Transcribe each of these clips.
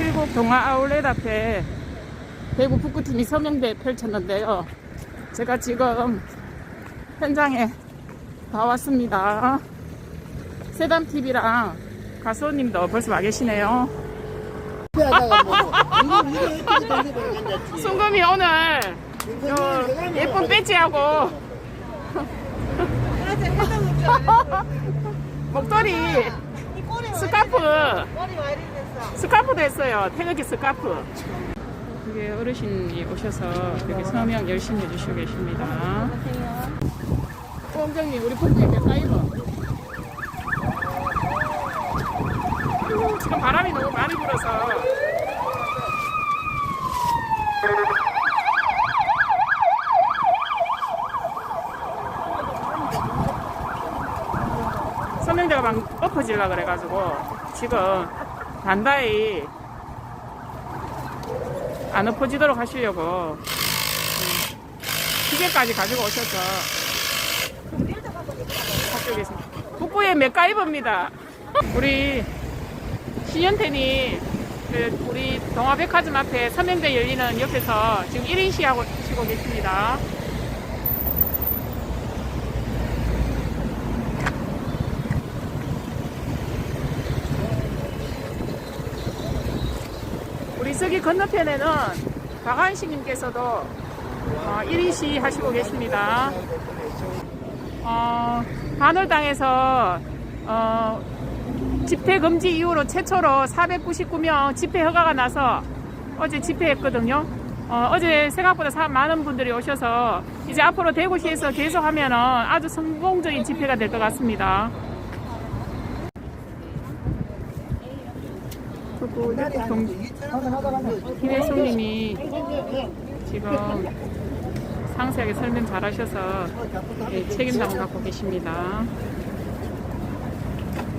칠곡 동아 아울렛 앞에 대구 북구팀이 서명대 펼쳤는데요. 제가 지금 현장에 나왔습니다. 세담TV랑 가수님도 벌써 와 계시네요. 순금이 오늘 요 예쁜 배지하고 목도리 스카프 스카프도 했어요. 태극기 스카프. 그게 어르신이 오셔서 여기 서명 열심히 해주시고 계십니다. 홍정님 우리 북구에 몇 사이버? 지금 바람이 너무 많이 불어서 서명대가 막 엎어질라 그래가지고 지금 단다이 안 엎어지도록 하시려고 음, 기계까지 가지고 오셔서 학교 계십니다. 북부의 맥가이버입니다. 우리 신현태님 그 우리 동화백화점 앞에 서명대 열리는 옆에서 지금 1인 시하고 계십니다. 저기 건너편에는 박한식님께서도 어, 1인 시 하시고 계십니다. 어, 반월당에서 어, 집회 금지 이후로 최초로 499명 집회 허가가 나서 어제 집회했거든요. 어, 제 생각보다 사- 많은 분들이 오셔서 이제 앞으로 대구시에서 계속하면 아주 성공적인 집회가 될 것 같습니다. 그리고 동 김혜숙님이 지금 상세하게 설명 잘 하셔서 예, 책임감을 갖고 계십니다.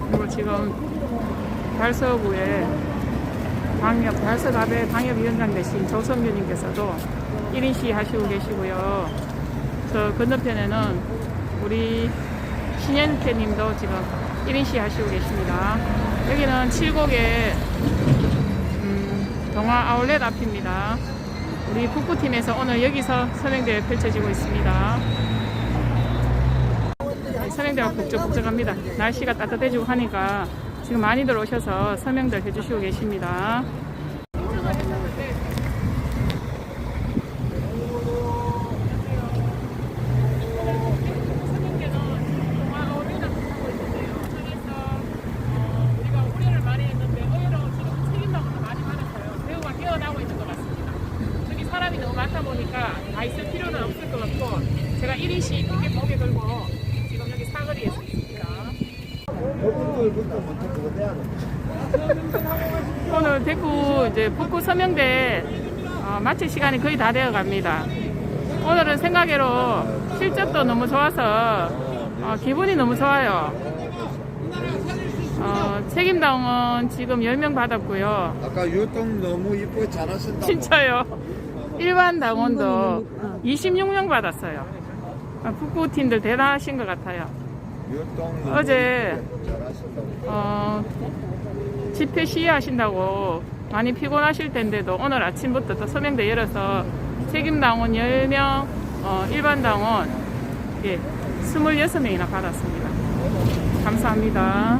그리고 지금 달서구에 방역, 달서갑의 방역위원장 되신 조성규님께서도 1인 시 하시고 계시고요. 저 건너편에는 우리 신현태님도 지금 1인 시 하시고 계십니다. 여기는 칠곡의 음, 동화 아울렛 앞입니다. 우리 북구팀에서 오늘 여기서 서명대회 펼쳐지고 있습니다. 네, 서명대가 북적북적합니다. 날씨가 따뜻해지고 하니까 지금 많이들 오셔서 서명들 해주시고 계십니다. 우리가 우려를 많이 했는데 의외로 지금 책임감도 많이 받았어요. 배우가 깨어나고 있는 것 같습니다. 저기 사람이 너무 많다 다 있을 필요는 없을 것 같고 제가 1인씩 이렇게 목에 걸고 지금 여기 사거리에 서 있습니다. 오늘 대구 이제 북구 서명대 어, 마칠 시간이 거의 다 되어 갑니다. 오늘은 생각외로 실적도 너무 좋아서 어, 기분이 너무 좋아요. 어, 책임당원 지금 10명 받았고요. 아까 유통 너무 이쁘게 잘하신다 진짜요. 일반 당원도 26명 받았어요. 아, 북구 팀들 대단하신 것 같아요. 어제 어, 집회 시위하신다고 많이 피곤하실 텐데도 오늘 아침부터 또 서명대 열어서 책임당원 10명, 어, 일반당원 예, 26명이나 받았습니다. 감사합니다.